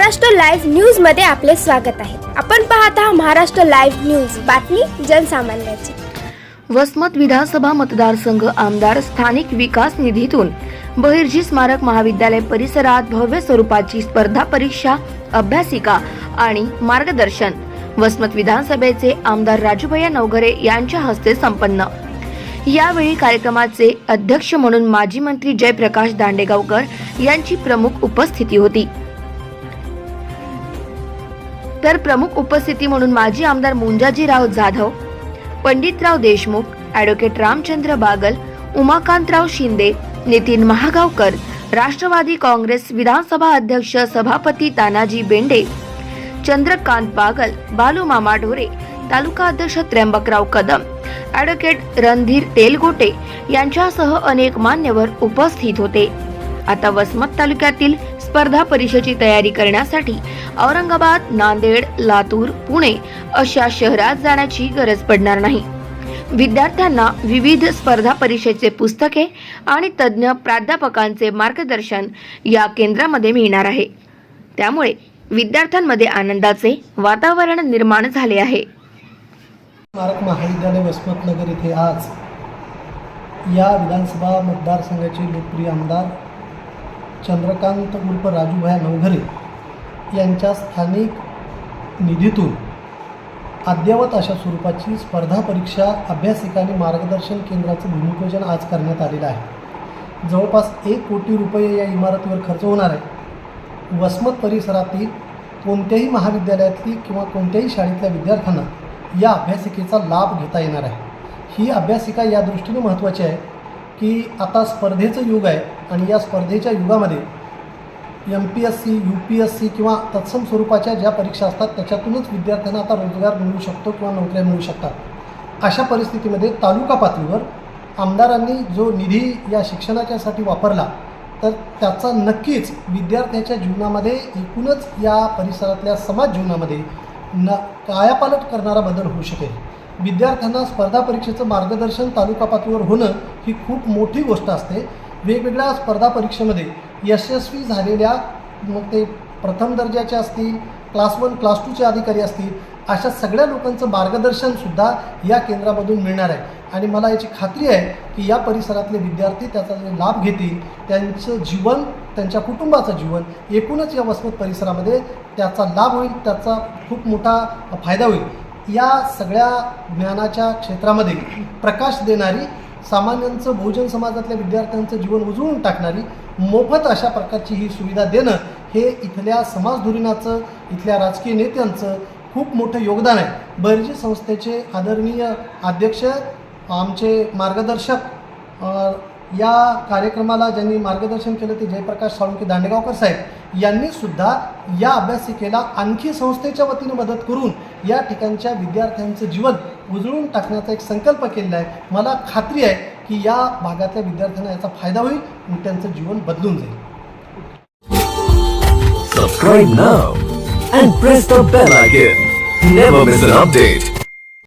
Maharashtra live न्यूजमध्ये आपले स्वागत आहे. आपण पाहत आहात महाराष्ट्र लाईव्ह न्यूज. बातमी जनसामान्याची. वसमत विधानसभा मतदारसंघ आमदार स्थानिक विकास निधीतून बहिर्जी स्मारक महाविद्यालय परिसरात भव्य स्वरूपाची स्पर्धा परीक्षा अभ्यासिका आणि मार्गदर्शन. वसमत विधानसभेचे आमदार राजूभैया नवघरे यांच्या हस्ते संपन्न. यावेळी कार्यक्रमाचे अध्यक्ष म्हणून माजी मंत्री जयप्रकाश दांडेगावकर यांची प्रमुख उपस्थिती होती. तर प्रमुख उपस्थिती म्हणून माजी आमदार मुंजाजीराव जाधव पंडितराव देशमुख ॲडव्होकेट रामचंद्र बागल उमाकांतराव शिंदे नितीन महागावकर राष्ट्रवादी काँग्रेस विधानसभा अध्यक्ष सभापती तानाजी बेंडे चंद्रकांत बागल बालू मामा ढोरे तालुका अध्यक्ष त्र्यंबकराव कदम ॲडव्होकेट रणधीर तेलगोटे यांच्यासह अनेक मान्यवर उपस्थित होते. आता वसमत तालुक्यातील स्पर्धा परीक्षेची तयारी करण्यासाठी औरंगाबाद नांदेड लातूर पुणे अशा शहरात जाण्याची गरज पडणार नाही. विद्यार्थ्यांना विविध स्पर्धा परीक्षेचे पुस्तके आणि तज्ज्ञ प्राध्यापकांचे मार्गदर्शन या केंद्रामध्ये मिळणार आहे. त्यामुळे विद्यार्थ्यांमध्ये आनंदाचे वातावरण निर्माण झाले आहे. स्मारक महाविद्यालय वसमतनगर येथे आज या विधानसभा मतदारसंघाचे लोकप्रिय आमदार चंद्रकांत उर्फ राजूभाया नवघरे यांच्या स्थानिक निधीतून अद्ययावत अशा स्वरूपाची स्पर्धा परीक्षा अभ्यासिका आणि मार्गदर्शन केंद्राचं भूमिपूजन आज करण्यात आलेलं आहे. जवळपास एक कोटी रुपये या इमारतीवर खर्च होणार आहे. वसमत परिसरातील कोणत्याही महाविद्यालयातली किंवा कोणत्याही शाळेतल्या विद्यार्थ्यांना या अभ्यासिकेचा लाभ घेता येणार आहे. ही अभ्यासिका या दृष्टीने महत्त्वाची आहे की आता स्पर्धेचं युग आहे आणि या स्पर्धेच्या युगामध्ये M P S C U P S C किंवा तत्सम स्वरूपाच्या ज्या परीक्षा असतात त्याच्यातूनच विद्यार्थ्यांना आता रोजगार मिळू शकतो किंवा नोकऱ्या मिळू शकतात. अशा परिस्थितीमध्ये तालुका पातळीवर आमदारांनी जो निधी या शिक्षणाच्यासाठी वापरला तर त्याचा नक्कीच विद्यार्थ्याच्या जीवनामध्ये एकूणच या परिसरातल्या समाज जीवनामध्ये न कायापालट करणारा बदल होऊ शकेल. विद्यार्थ्यांना स्पर्धा परीक्षेचं मार्गदर्शन तालुका पातळीवर होणं ही खूप मोठी गोष्ट असते. वेगवेगळ्या स्पर्धा परीक्षेमध्ये यशस्वी झालेल्या मग ते प्रथम दर्जाचे असतील क्लास वन क्लास टूचे अधिकारी असतील अशा सगळ्या लोकांचं मार्गदर्शनसुद्धा या केंद्रामधून मिळणार आहे. आणि मला याची खात्री आहे की या परिसरातले विद्यार्थी त्याचा जे लाभ घेतील त्यांचं जीवन त्यांच्या कुटुंबाचं जीवन एकूणच या वसमत परिसरामध्ये त्याचा लाभ होईल त्याचा खूप मोठा फायदा होईल. या सगळ्या ज्ञानाच्या क्षेत्रामध्ये प्रकाश देणारी सामान्यांचं बहुजन समाजातल्या विद्यार्थ्यांचं जीवन उजळून टाकणारी मोफत अशा प्रकारची ही सुविधा देणं हे इथल्या समाजधुरीणाचं इथल्या राजकीय नेत्यांचं खूप मोठं योगदान आहे. बर्जी संस्थेचे आदरणीय अध्यक्ष आमचे मार्गदर्शक या कार्यक्रमाला ज्यांनी मार्गदर्शन केलं ते जयप्रकाश साळुंके दांडेगावकर साहेब यांनी सुद्धा या अभ्यासिकेला आणखी संस्थेच्या वतीने मदत करून या ठिकाणच्या विद्यार्थ्यांचं जीवन उजळून टाकण्याचा एक संकल्प केलेला आहे मला खात्री आहे की या भागातल्या विद्यार्थ्यांना याचा फायदा होईल आणि त्यांचं जीवन बदलून जाईल Subscribe now and press the bell icon. Never miss an update.